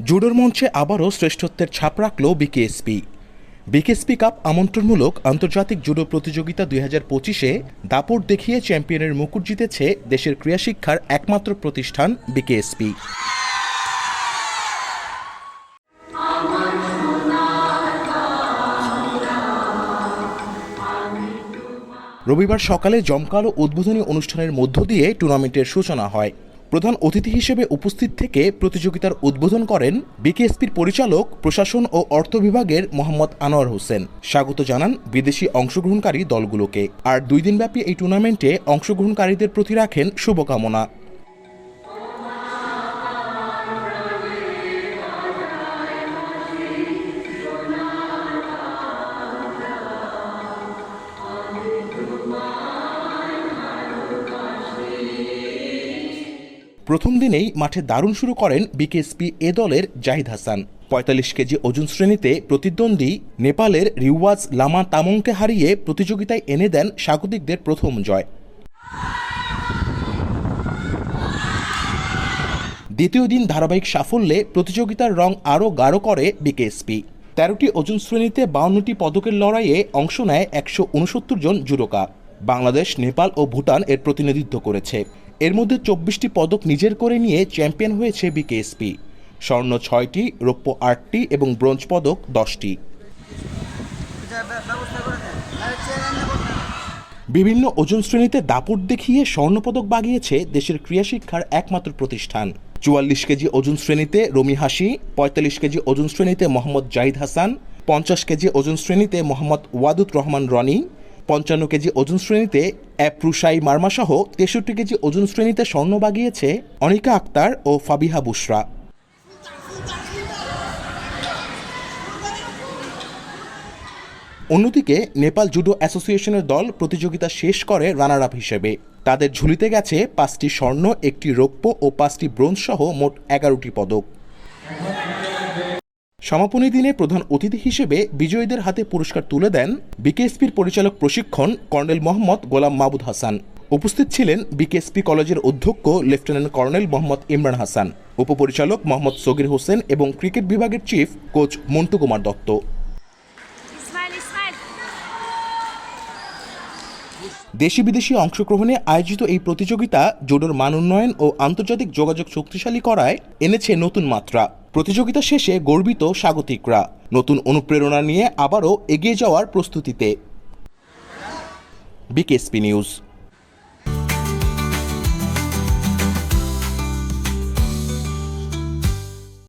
জুডোর মঞ্চে আবারও শ্রেষ্ঠত্বের ছাপ রাখল বিকেএসপি। বিকেএসপি কাপ আমন্ত্রণমূলক আন্তর্জাতিক জুডো প্রতিযোগিতা দুই হাজার পঁচিশে দাপট দেখিয়ে চ্যাম্পিয়নের মুকুট জিতেছে দেশের ক্রীড়াশিক্ষার একমাত্র প্রতিষ্ঠান বিকেএসপি। রবিবার সকালে জমকালো উদ্বোধনী অনুষ্ঠানের মধ্য দিয়ে টুর্নামেন্টের সূচনা হয়। প্রধান অতিথি হিসেবে উপস্থিত থেকে প্রতিযোগিতার উদ্বোধন করেন বিকেএসপির পরিচালক, প্রশাসন ও অর্থ বিভাগের মোহাম্মদ আনোয়ার হোসেন। স্বাগত জানান বিদেশি অংশগ্রহণকারী দলগুলোকে। আর দুই দিনব্যাপী এই টুর্নামেন্টে অংশগ্রহণকারীদের প্রতি রাখেন শুভকামনা। প্রথম দিনেই মাঠে দারুণ শুরু করেন বিকেএসপি এ দলের জাহিদ হাসান। পঁয়তাল্লিশ কেজি ওজন শ্রেণীতে প্রতিদ্বন্দ্বী নেপালের রিওয়াজ লামা তামংকে হারিয়ে প্রতিযোগিতায় এনে দেন স্বাগতিকদের প্রথম জয়। দ্বিতীয় দিন ধারাবাহিক সাফল্যে প্রতিযোগিতার রং আরও গাঢ় করে বিকেএসপি তেরোটি ওজন শ্রেণীতে বাউন্নটি পদকের লড়াইয়ে অংশ নেয় একশো উনসত্তর জন জুডোকা। বাংলাদেশ, নেপাল ও ভুটান এর প্রতিনিধিত্ব করেছে। এর মধ্যে চব্বিশটি পদক নিজের করে নিয়ে চ্যাম্পিয়ন হয়েছে বিকেএসপি। স্বর্ণ ছয়টি, রৌপ্য আটটি এবং ব্রোঞ্জ পদক দশটি। বিভিন্ন ওজন শ্রেণীতে দাপট দেখিয়ে স্বর্ণপদক বাগিয়েছে দেশের ক্রীড়া শিক্ষার একমাত্র প্রতিষ্ঠান। চুয়াল্লিশ কেজি ওজন শ্রেণীতে রমি হাসি, পঁয়তাল্লিশ কেজি ওজন শ্রেণীতে মোহাম্মদ জাহিদ হাসান, পঞ্চাশ কেজি ওজন শ্রেণীতে মোহাম্মদ ওয়াদুদ রহমান রনি, পঞ্চান্ন কেজি ওজন শ্রেণীতে অ্যাপ্রুসাই মার্মাসহ তেষট্টি কেজি ওজন শ্রেণীতে স্বর্ণ বাগিয়েছে অনিকা আক্তার ও ফাবিহা বুশরা। অন্যদিকে নেপাল জুডো অ্যাসোসিয়েশনের দল প্রতিযোগিতা শেষ করে রানার আপ হিসেবে। তাদের ঝুলিতে গেছে পাঁচটি স্বর্ণ, একটি রৌপ্য ও পাঁচটি ব্রোঞ্জ সহ মোট এগারোটি পদক। সমাপনী দিনে প্রধান অতিথি হিসেবে বিজয়ীদের হাতে পুরস্কার তুলে দেন বিকেএসপির পরিচালক প্রশিক্ষণ কর্নেল মোহাম্মদ গোলাম মাহবুদ হাসান। উপস্থিত ছিলেন বিকেএসপি কলেজের অধ্যক্ষ লেফটেন্যান্ট কর্নেল মোহাম্মদ ইমরান হাসান উপপরিচালক মোহাম্মদ সগির হোসেন এবং ক্রিকেট বিভাগের চিফ কোচ মন্টু কুমার দত্ত। দেশি বিদেশি অংশগ্রহণে আয়োজিত এই প্রতিযোগিতা জোডোর মান উন্নয়ন ও আন্তর্জাতিক যোগাযোগ শক্তিশালী করায় এনেছে নতুন মাত্রা। প্রতিযোগিতা শেষে গর্বিত স্বাগতিকরা। নতুন অনুপ্রেরণা নিয়ে আবারও এগিয়ে যাওয়ার প্রস্তুতিতে। BKSP news.